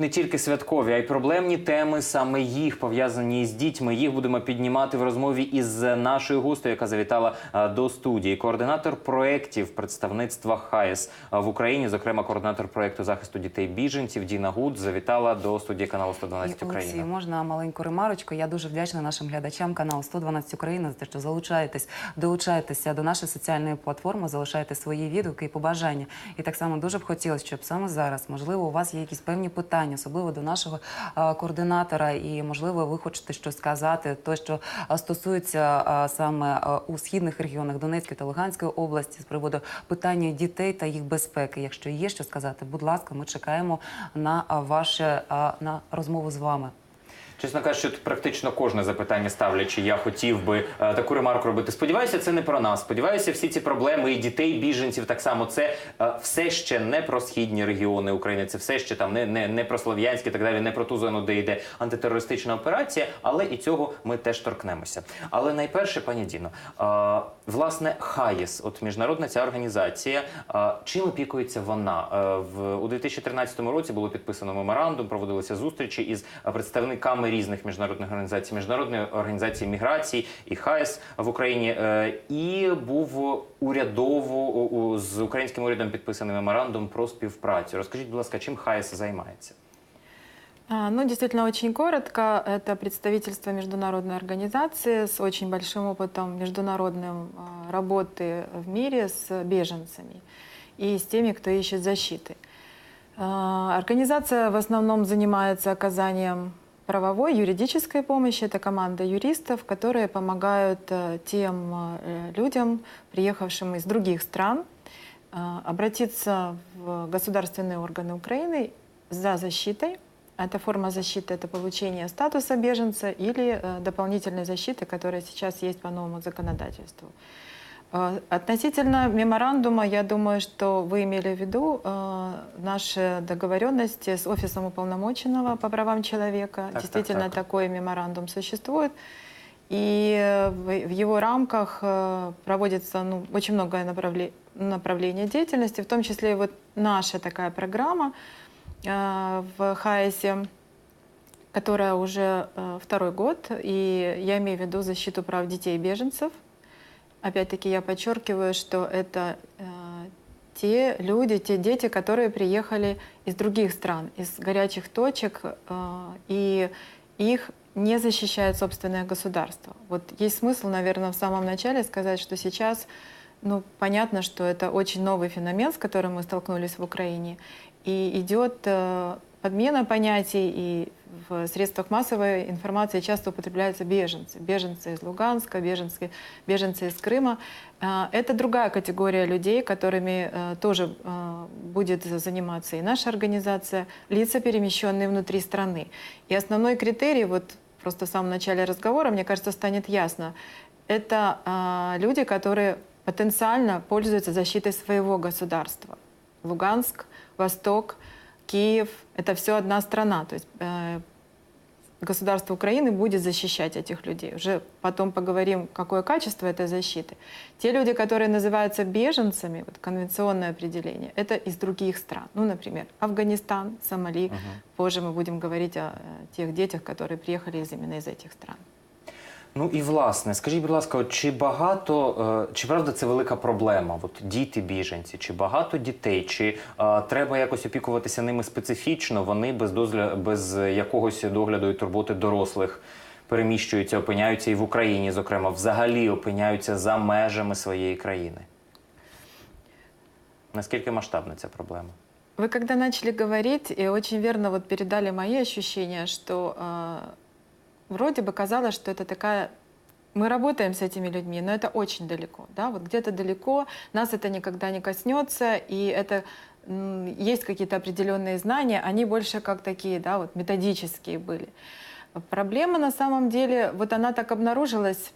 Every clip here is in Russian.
Не тільки святкові, а й проблемні теми, саме їх пов'язані з дітьми. Їх будемо піднімати в розмові із нашою гостею, яка завітала е, до студії. Координатор проєктів представництва ХАЄС е, в Україні, зокрема координатор проєкту захисту дітей біженців Діна Гуд, завітала до студії каналу 112 І, Олексій, можна маленьку ремарочку. Я дуже вдячна нашим глядачам каналу 112 Україна за те, що залучаєтесь, долучаєтеся до нашої соціальної платформи, залишаєте свої відгуки і побажання. І так само дуже б хотілося, щоб саме зараз, можливо, у вас є якісь певні питання, особливо до нашого координатора, і можливо, ви хочете щось сказати, то що стосується саме у східних регіонах Донецької та Луганської області з приводу питання дітей та їх безпеки. Якщо є що сказати, будь ласка, ми чекаємо на ваше на розмову з вами. Чесно кажучи, тут практично кожне запитання ставлячи, я хотів би е, таку ремарку робити. Сподіваюся, це не про нас. Сподіваюся, всі ці проблеми і дітей, біженців так само. Це е, все ще не про східні регіони України. Це все ще там не, не, не про слов'янські, так далі, не про ту зону, де йде антитерористична операція. Але і цього ми теж торкнемося. Але найперше, пані Діно, е, власне, ХАЄС, от міжнародна ця організація. е, чим опікується вона? Е, в у 2013 році було підписано меморандум, проводилися зустрічі із е, представниками різних міжнародних організацій, міжнародної організації міграції і ХАЕС в Україні. Е, І був урядово у- у- з українським урядом підписаний меморандум про співпрацю. Розкажіть, будь ласка, чим ХАЕС займається? А, Ну, действительно, очень коротко. Это представительство международной организации с очень большим опытом международной а, работы в мире с беженцами и с теми, кто ищет защиты. А, Организация в основном занимается оказанием правовой, юридической помощи. Это команда юристов, которые помогают э, тем э, людям, приехавшим из других стран, э, обратиться в государственные органы Украины за защитой. Эта форма защиты — это получение статуса беженца или дополнительной защиты, которая сейчас есть по новому законодательству. Э, Относительно меморандума, я думаю, что вы имели в виду э, наши договоренности с Офисом уполномоченного по правам человека. Так, так, Действительно, так. такой меморандум существует. И в в его рамках э, проводится ну, очень много направле- направлений деятельности, в том числе и вот наша такая программа э, в ХАЭСе, которая уже э, второй год, и я имею в виду защиту прав детей и беженцев. Опять-таки я подчеркиваю, что это э, те люди, те дети, которые приехали из других стран, из горячих точек, э, и их не защищает собственное государство. Вот есть смысл, наверное, в самом начале сказать, что сейчас ну, понятно, что это очень новый феномен, с которым мы столкнулись в Украине, и идет э, подмена понятий, и в средствах массовой информации часто употребляются беженцы. Беженцы из Луганска, беженцы, беженцы из Крыма. Э, Это другая категория людей, которыми э, тоже э, будет заниматься и наша организация, лица, перемещенные внутри страны. И основной критерий, вот просто в самом начале разговора, мне кажется, станет ясно, это а, люди, которые потенциально пользуются защитой своего государства. Луганск, Восток, Киев — это все одна страна. То есть э, государство Украины будет защищать этих людей. Уже потом поговорим, какое качество этой защиты. Те люди, которые называются беженцами, вот конвенционное определение, это из других стран. Ну, например, Афганистан, Сомали. Позже мы будем говорить о э, тех детях, которые приехали из, именно из этих стран. Ну і власне, скажіть, будь ласка, чи багато, е, чи правда це велика проблема? От діти біженці, чи багато дітей, чи е, треба якось опікуватися ними специфічно? Вони без дозля без якогось догляду і турботи дорослих переміщуються, опиняються і в Україні, зокрема, взагалі опиняються за межами своєї країни. Наскільки масштабна ця проблема? Вы когда начали говорить, и очень верно вот передали мои ощущения, что э, вроде бы казалось, что это такая... Мы работаем с этими людьми, но это очень далеко, да, вот где-то далеко, нас это никогда не коснется, и это есть какие-то определенные знания, они больше как такие, да, вот методические были. Проблема на самом деле, вот она так обнаружилась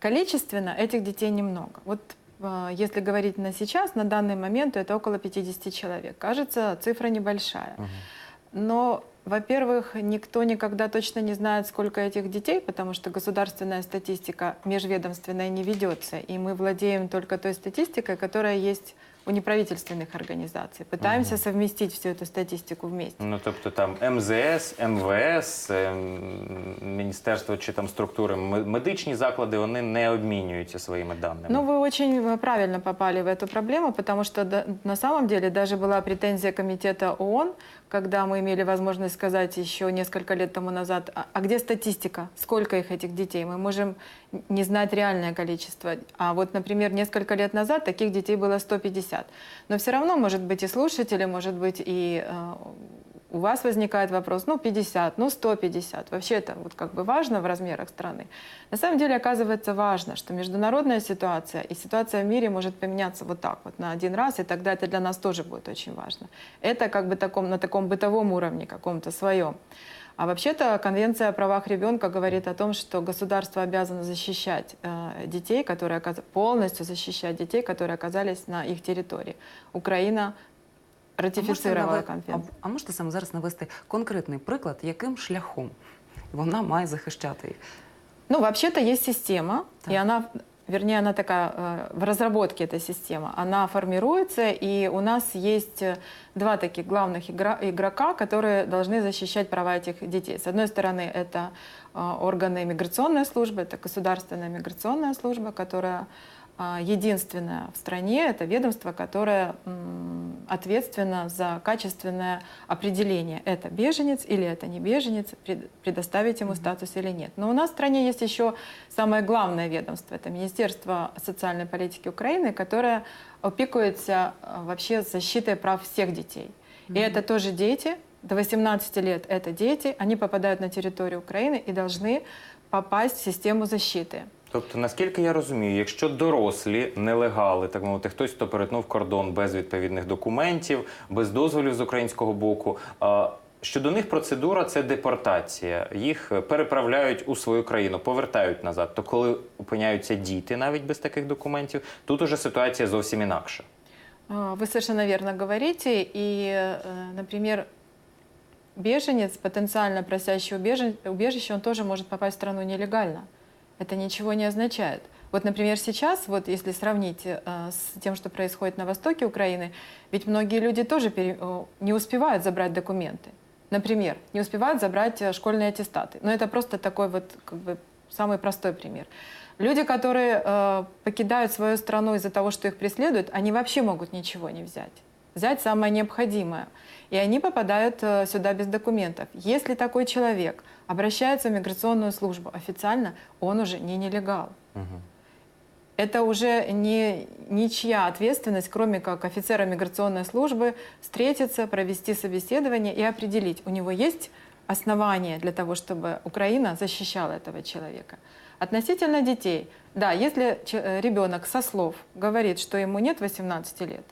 количественно, этих детей немного. Вот э, если говорить на сейчас, на данный момент, то это около 50 человек. Кажется, цифра небольшая. Но, во-первых, никто никогда точно не знает, сколько этих детей, потому что государственная статистика межведомственная не ведется, и мы владеем только той статистикой, которая есть у неправительственных организаций. Пытаемся совместить всю эту статистику вместе. Ну тобто там МЗС, МВС, ем, міністерство чи там структури м- медичні заклади вони не обмінюються своїми даними. Ну, вы очень э, правильно попали в эту проблему, потому что да- на самом деле даже была претензия комитета ООН, когда мы имели возможность сказать еще несколько лет тому назад, а, а где статистика, сколько их этих детей? Мы можем не знать реальное количество. А вот, например, несколько лет назад таких детей было 150. Но все равно, может быть, и слушатели, может быть, и э, у вас возникает вопрос, ну, 50, ну, 150. Вообще это вот как бы важно в размерах страны. На самом деле оказывается важно, что международная ситуация и ситуация в мире может поменяться вот так вот на один раз, и тогда это для нас тоже будет очень важно. Это как бы таком, на таком бытовом уровне каком-то своем. А вообще-то Конвенция о правах ребенка говорит о том, что государство обязано защищать э, детей, которые полностью защищать детей, которые оказались на их территории. Украина А можете, ратифицировала наве- конвенцию. а, а можете саме зараз навести конкретний приклад, яким шляхом вона має захищати їх? Ну, вообще-то есть система, Так. и она, вернее, она такая, э, в разработке эта система, она формируется, и у нас есть э, два таких главных игра- игрока, которые должны защищать права этих детей. С одной стороны, это э, органы миграционной службы, это государственная миграционная служба, которая э, единственная в стране, это ведомство, которое ответственно за качественное определение, это беженец или это не беженец, пред- предоставить ему статус или нет. Но у нас в стране есть еще самое главное ведомство, это Министерство социальной политики Украины, которое опекуется э, вообще защитой прав всех детей. И это тоже дети, до 18 лет это дети, они попадают на территорию Украины и должны попасть в систему защиты. Тобто, наскільки я розумію, якщо дорослі нелегали, так мовити, хтось, хто перетнув кордон без відповідних документів, без дозволів з українського боку, щодо них процедура це депортація. Їх переправляють у свою країну, повертають назад. То коли опиняються діти навіть без таких документів, тут уже ситуація зовсім інакша. Вы совершенно верно говорите. И, э, например, беженец, потенциально просящий убежи- убежище, он тоже может попасть в страну нелегально. Это ничего не означает. Вот, например, сейчас, вот если сравнить э, с тем, что происходит на востоке Украины, ведь многие люди тоже пере- э, не успевают забрать документы. Например, не успевают забрать э, школьные аттестаты. Но это просто такой вот как бы самый простой пример. Люди, которые э, покидают свою страну из-за того, что их преследуют, они вообще могут ничего не взять. Взять самое необходимое. И они попадают э, сюда без документов. Если такой человек обращается в миграционную службу официально, он уже не нелегал. Это уже не ничья ответственность, кроме как офицера миграционной службы, встретиться, провести собеседование и определить, у него есть основания для того, чтобы Украина защищала этого человека. Относительно детей, да, если э, ребенок со слов говорит, что ему нет 18 лет,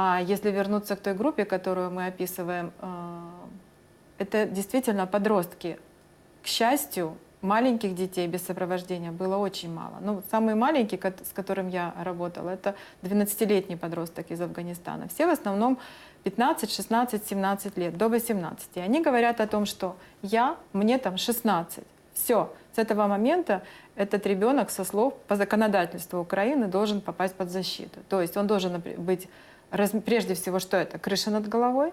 а если вернуться к той группе, которую мы описываем, э, это действительно подростки. К счастью, маленьких детей без сопровождения было очень мало. Ну, самый маленький, с которым я работала, это 12-летний подросток из Афганистана. Все в основном 15, 16, 17 лет, до 18. И они говорят о том, что я, мне там 16. Все, с этого момента этот ребенок со слов по законодательству Украины должен попасть под защиту. То есть он должен быть, раз- прежде всего, что это? Крыша над головой.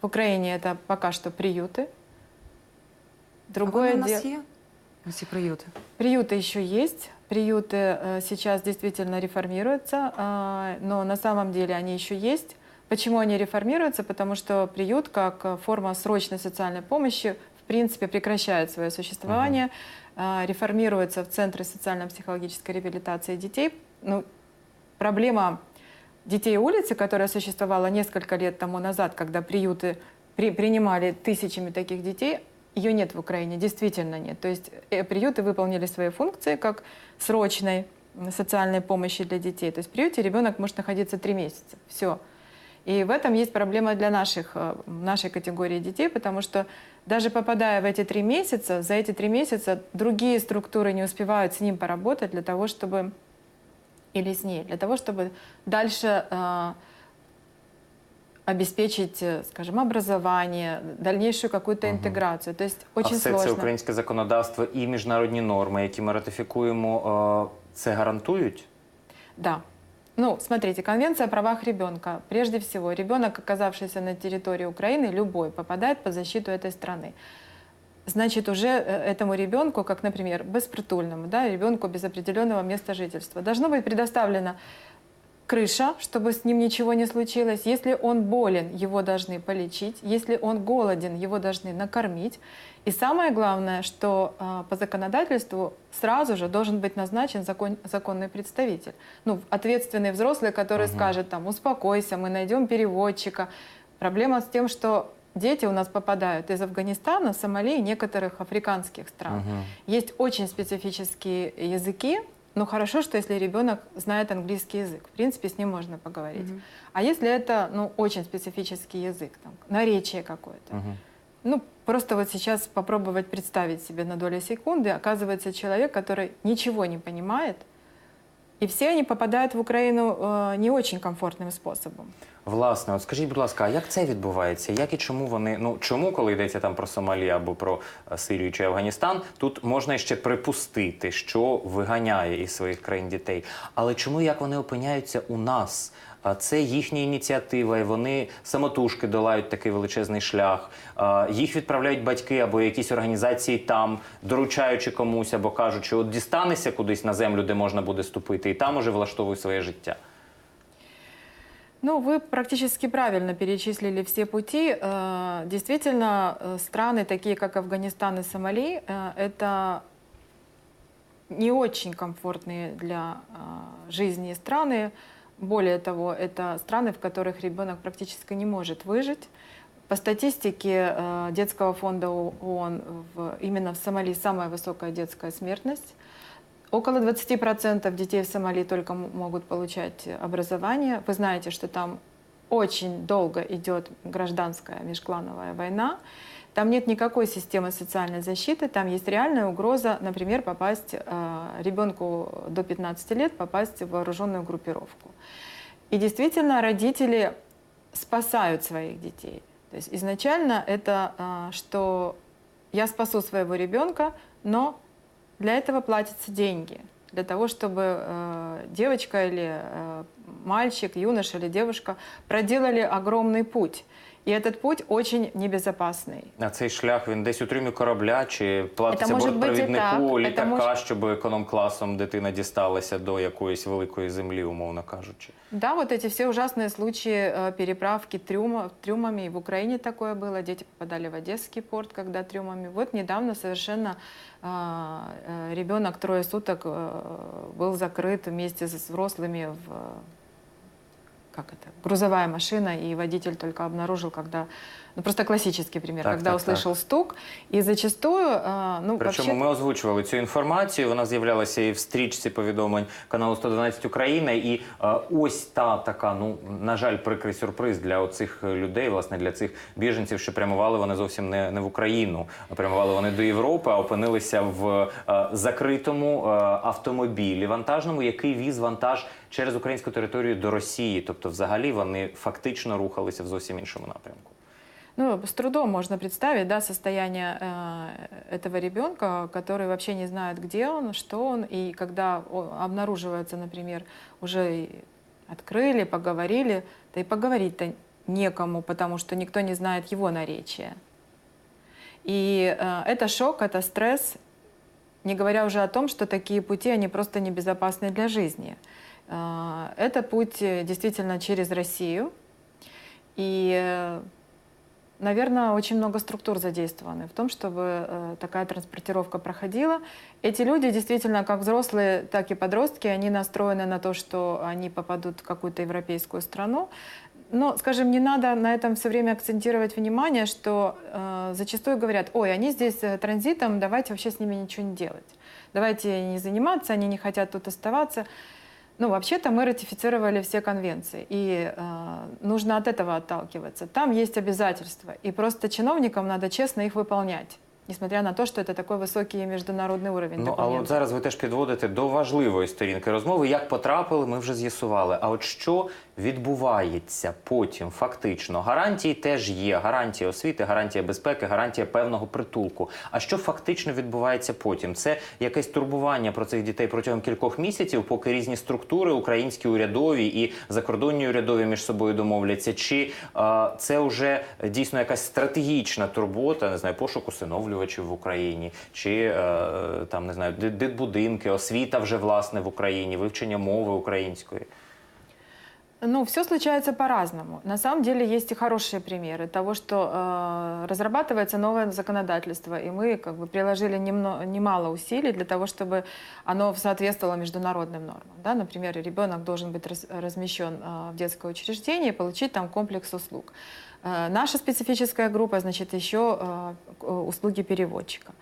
В Украине это пока что приюты. Другое а дело... нас є? Ці приюти. Приюты еще есть. Приюты э, сейчас действительно реформируются, а, но на самом деле они еще есть. Почему они реформируются? Потому что приют как э, форма срочной социальной помощи в принципе прекращает свое существование, а, реформируется в Центры социально-психологической реабилитации детей. Ну, проблема детей улицы, которая существовала несколько лет тому назад, когда приюты при- принимали тысячами таких детей, ее нет в Украине, действительно нет. То есть э, приюты выполнили свои функции как срочной социальной помощи для детей. То есть в приюте ребенок может находиться три месяца. Все. И в этом есть проблема для наших, э, нашей категории детей, потому что даже попадая в эти три месяца, за эти три месяца другие структуры не успевают с ним поработать для того, чтобы или с ней, для того, чтобы дальше э, обеспечить, э, скажем, образование, дальнейшую какую-то интеграцию. То есть очень а все сложно. це українське законодавство і міжнародні норми, які ми ратифікуємо, е, це гарантують? Да. Ну, смотрите, Конвенция о правах ребенка. Прежде всего, ребенок, оказавшийся на территории Украины, любой, попадает под защиту этой страны. Значит, уже э, этому ребенку, как, например, беспритульному, да, ребенку без определенного места жительства, должно быть предоставлена крыша, чтобы с ним ничего не случилось. Если он болен, его должны полечить. Если он голоден, его должны накормить. И самое главное, что а, по законодательству сразу же должен быть назначен закон- законный представитель. Ну, ответственный взрослый, который скажет там, успокойся, мы найдем переводчика. Проблема с тем, что дети у нас попадают из Афганистана, Сомали и некоторых африканских стран. Есть очень специфические языки, но хорошо, что если ребенок знает английский язык, в принципе, с ним можно поговорить. А если это, ну, очень специфический язык, там, наречие какое-то, Мгм. ну, просто вот сейчас попробовать представить себе на долю секунды, оказывается человек, который ничего не понимает, и все они попадают в Украину э, не очень комфортным способом. Власне, от скажіть, будь ласка, а як це відбувається? Як і чому вони ну чому, коли йдеться там про Сомалі або про е, Сирію чи Афганістан, тут можна ще припустити, що виганяє із своїх країн дітей. Але чому як вони опиняються у нас? А Це їхня ініціатива, і вони самотужки долають такий величезний шлях. А, Їх відправляють батьки або якісь організації там, доручаючи комусь або кажучи, от дістанешся кудись на землю, де можна буде ступити, і там уже влаштовуй своє життя. Ну, вы практически правильно перечислили все пути. Э, Действительно, э, страны, такие как Афганистан и Сомали, э, это не очень комфортные для э, жизни страны. Более того, это страны, в которых ребенок практически не может выжить. По статистике э, детского фонда ООН именно в Сомали самая высокая детская смертность. Около 20% детей в Сомали только могут получать образование. Вы знаете, что там очень долго идет гражданская межклановая война. Там нет никакой системы социальной защиты, там есть реальная угроза, например, попасть э, ребенку до 15 лет, попасть в вооруженную группировку. И действительно, родители спасают своих детей. То есть изначально это, а, что я спасу своего ребенка, но для этого платятся деньги. Для того, чтобы э, девочка или э, мальчик, юноша или девушка проделали огромный путь. И этот путь очень небезопасный. А цей шлях він десь у трюмі корабля чи платиться може бути і бортпровіднику так, літака, це може- щоб економ-класом дитина дісталася до якоїсь великої землі, умовно кажучи. Да, вот эти все ужасные случаи э, переправки трюма, трюмами, и в Украине такое было, дети попадали в Одесский порт, когда трюмами. Вот недавно совершенно а, э, ребенок трое суток э, был закрыт вместе с взрослыми в э, как это, грузовая машина, и водитель только обнаружил, когда, ну просто классический пример, Так, когда так, услышал стук, и зачастую, ну Причому вообще, ми озвучували цю інформацію. Вона з'являлася і в стрічці повідомлень каналу 112 Україна. І ось та така, ну на жаль, прикрий сюрприз для оцих людей, власне, для цих біженців, що прямували вони зовсім не, не в Україну, а прямували вони до Європи, а опинилися в закритому автомобілі вантажному, який віз вантаж через українську територію до Росії. Тобто, взагалі, вони фактично рухалися в зовсім іншому напрямку. Ну, с трудом можно представить, да, состояние э, этого ребенка, который вообще не знает, где он, что он, и когда о- обнаруживается, например, уже и открыли, поговорили, да и поговорить-то некому, потому что никто не знает его наречия. И э, это шок, это стресс, не говоря уже о том, что такие пути, они просто небезопасны для жизни. Э, Это путь э, действительно через Россию. И э, Наверное, очень много структур задействованы в том, чтобы э, такая транспортировка проходила. Эти люди действительно, как взрослые, так и подростки, они настроены на то, что они попадут в какую-то европейскую страну. Но, скажем, не надо на этом все время акцентировать внимание, что э, зачастую говорят, ой, они здесь транзитом, давайте вообще с ними ничего не делать. Давайте не заниматься, они не хотят тут оставаться. Ну, вообще-то мы ратифицировали все конвенции, и э, нужно от этого отталкиваться. Там есть обязательства, и просто чиновникам надо честно их выполнять, несмотря на то, что это такой высокий международный уровень Ну, але от документов. зараз ви теж підводите до важливої сторінки розмови. Як потрапили, ми вже з'ясували. А от що відбувається потім фактично? Гарантії теж є. Гарантія освіти, гарантія безпеки, гарантія певного притулку. А що фактично відбувається потім? Це якесь турбування про цих дітей протягом кількох місяців, поки різні структури, українські урядові і закордонні урядові між собою домовляться. Чи е, це вже дійсно якась стратегічна турбота, не знаю, пошук усиновлювачів в Україні, чи е, там не знаю, дитбудинки, освіта вже власне в Україні, вивчення мови української. Ну, все случается по-разному. На самом деле есть и хорошие примеры того, что э, разрабатывается новое законодательство, и мы как бы приложили немно, немало усилий для того, чтобы оно соответствовало международным нормам. Да? Например, ребенок должен быть раз- размещен э, в детское учреждение и получить там комплекс услуг. Э, наша специфическая группа, значит, еще э, э, услуги переводчика.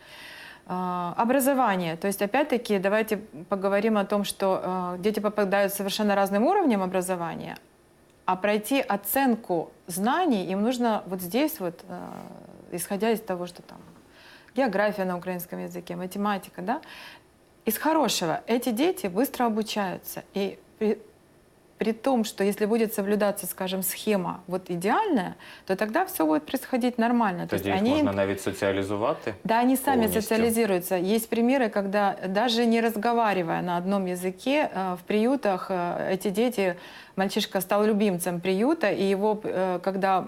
Образование. То есть, опять-таки, давайте поговорим о том, что э, дети попадают совершенно разным уровнем образования, а пройти оценку знаний им нужно вот здесь вот, э, исходя из того, что там география на украинском языке, математика, да, из хорошего эти дети быстро обучаются. И при, при том, что если будет соблюдаться, скажем, схема вот идеальная, то тогда все будет происходить нормально. То Тоді есть їх они можна навіть соціалізувати. да, они сами полностью. социализируются. Есть примеры, когда даже не разговаривая на одном языке, э, в приютах э, эти дети, мальчишка стал любимцем приюта, и его, э, когда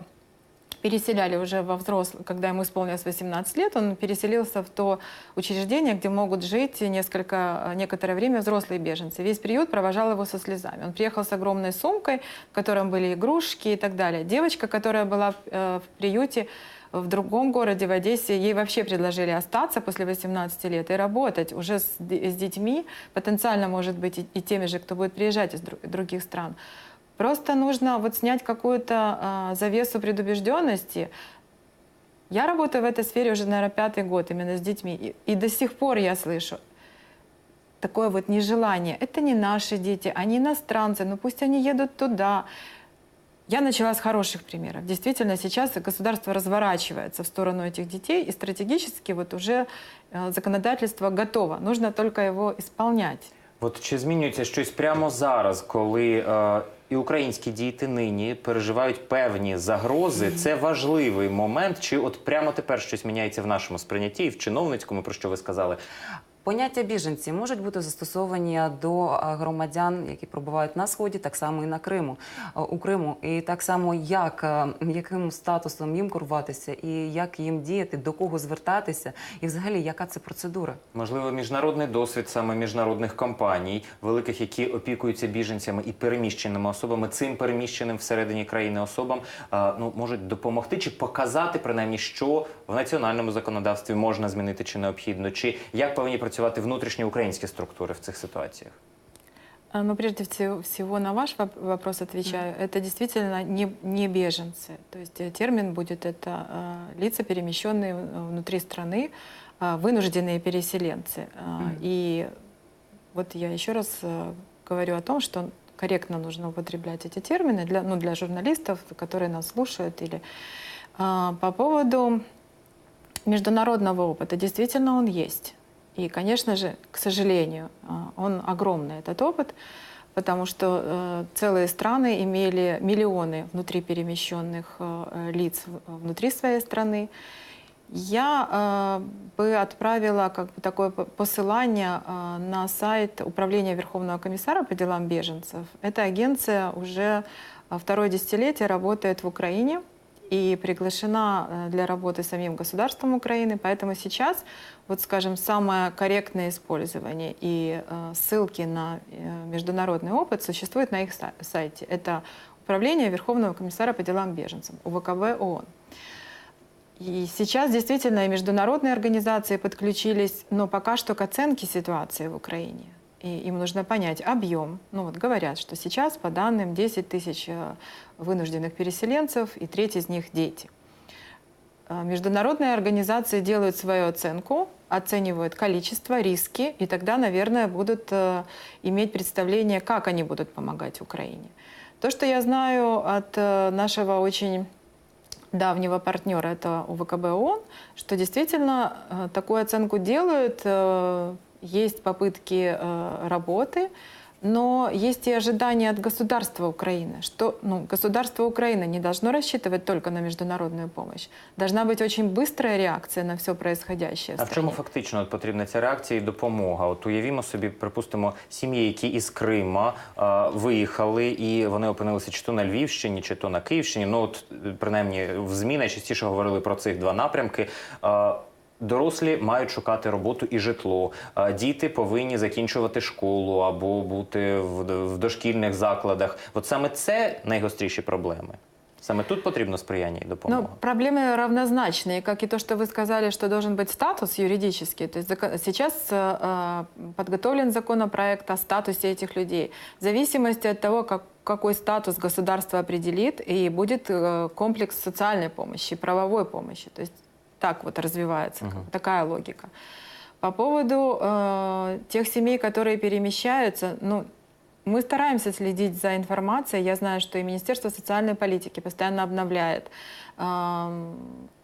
переселяли уже во взрослый, когда ему исполнилось 18 лет, он переселился в то учреждение, где могут жить несколько, э, некоторое время взрослые беженцы. Весь приют провожал его со слезами. Он приехал с огромной сумкой, в котором были игрушки и так далее. Девочка, которая была э, в приюте, в другом городе, в Одессе, ей вообще предложили остаться после 18 лет и работать уже с, с детьми, потенциально, может быть, и, и теми же, кто будет приезжать из дру- других стран. Просто нужно вот снять какую-то а, завесу предубежденности. Я работаю в этой сфере уже, наверное, пятый год именно с детьми. И, и до сих пор я слышу такое вот нежелание. Это не наши дети, они иностранцы, ну пусть они едут туда. Я начала с хороших примеров. Действительно, сейчас государство разворачивается в сторону этих детей, и стратегически вот уже э, законодательство готово. Нужно только его исполнять. От чи змінюється щось прямо зараз, коли е, і українські діти нині переживають певні загрози? Це важливий момент. Чи от прямо тепер щось міняється в нашому сприйнятті і в чиновницькому, про що ви сказали? Поняття біженці можуть бути застосовані до громадян, які пробувають на сході, так само і на Криму у Криму, і так само як яким статусом їм керуватися, і як їм діяти, до кого звертатися, і взагалі яка це процедура? Можливо, міжнародний досвід саме міжнародних компаній, великих, які опікуються біженцями і переміщеними особами, цим переміщеним всередині країни особам, ну можуть допомогти чи показати принаймні, що в національному законодавстві можна змінити чи необхідно, чи як повинні працювати внутрішні українські структури в цих ситуаціях. А, Но прежде всего, всего на ваш воп- вопрос отвечаю. Это действительно не, не беженцы. То есть э, термин будет это э, лица, перемещенные э, внутри страны, э, вынужденные переселенцы. А, И вот я еще раз э, говорю о том, что корректно нужно употреблять эти термины для, ну, для журналистов, которые нас слушают. Или, А, по поводу международного опыта, действительно он есть. И, конечно же, к сожалению, а, он огромный, этот опыт, потому что э, целые страны имели миллионы внутри перемещенных э, лиц внутри своей страны. Я э, бы отправила как бы такое посылание э, на сайт Управления Верховного комиссара по делам беженцев. Эта агенция уже э, второе десятилетие работает в Украине и приглашена э, для работы самим государством Украины. Поэтому сейчас, вот скажем, самое корректное использование и э, ссылки на э, международный опыт существует на их са- сайте. Это Управление Верховного комиссара по делам беженцев, УВКБ ООН. И сейчас действительно и международные организации подключились, но пока что к оценке ситуации в Украине. И им нужно понять объем. Ну вот говорят, что сейчас, по данным, 10 тысяч э, вынужденных переселенцев, и треть из них дети. Э, Международные организации делают свою оценку, оценивают количество, риски, и тогда, наверное, будут э, иметь представление, как они будут помогать Украине. То, что я знаю от нашего очень давнего партнера, это УВКБ ООН, что действительно такую оценку делают, есть попытки э, работы, Но есть и ожидания от государства Украины, что ну, государство Украины не должно рассчитывать только на международную помощь. Должна быть очень быстрая реакция на все происходящее. в А в чому стране. фактично от потрібна ця реакція і допомога? От уявімо собі, припустимо, сім'ї, які із Крима е, виїхали, і вони опинилися чи то на Львівщині, чи то на Київщині. Ну от е, принаймні в ЗМІ найчастіше говорили про цих два напрямки. Е, Дорослі мають шукати роботу і житло. Е, Діти повинні закінчувати школу або бути в, в дошкільних закладах. От саме це найгостріші проблеми. Саме тут потрібно сприяння і допомога. Ну, проблемы равнозначные, как и то, что вы сказали, что должен быть статус юридический. То есть зако- сейчас э, э, подготовлен законопроект о статусе этих людей. В зависимости от того, как, какой статус государство определит, и будет э, комплекс социальной помощи, правовой помощи. То есть так вот развивается, Мгм. такая логика. По поводу э, тех семей, которые перемещаются, ну, мы стараемся следить за информацией. Я знаю, что и Министерство социальной политики постоянно обновляет эм,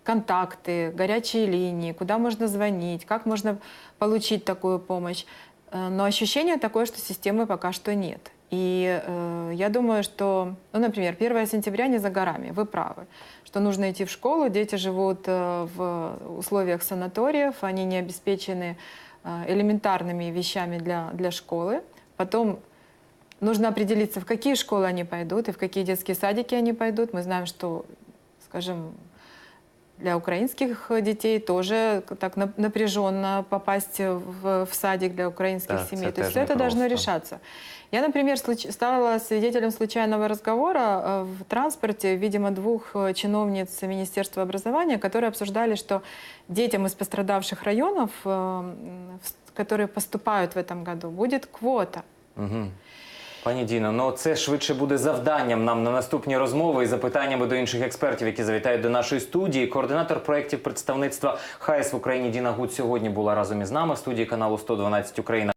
контакты, горячие линии, куда можно звонить, как можно получить такую помощь. Э, Но ощущение такое, что системы пока что нет. И э, я думаю, что, ну, например, 1 сентября не за горами, вы правы, что нужно идти в школу, дети живут э, в условиях санаториев, они не обеспечены э, элементарными вещами для, для школы. Потом нужно определиться, в какие школы они пойдут и в какие детские садики они пойдут. Мы знаем, что, скажем, для украинских детей тоже так нап- напряженно попасть в, в садик для украинских Да, семей. То есть все это должно решаться. Я, например, случ- стала свидетелем случайного разговора э, в транспорте, видимо, двух э, чиновниц Министерства образования, которые обсуждали, что детям из пострадавших районов, э, которые поступают в этом году, будет квота. Угу. Пані Діно, ну це швидше буде завданням нам на наступні розмови і запитаннями до інших експертів, які завітають до нашої студії. Координатор проєктів представництва ХАЕС в Україні Діна Гуд сьогодні була разом із нами в студії каналу 112 Україна.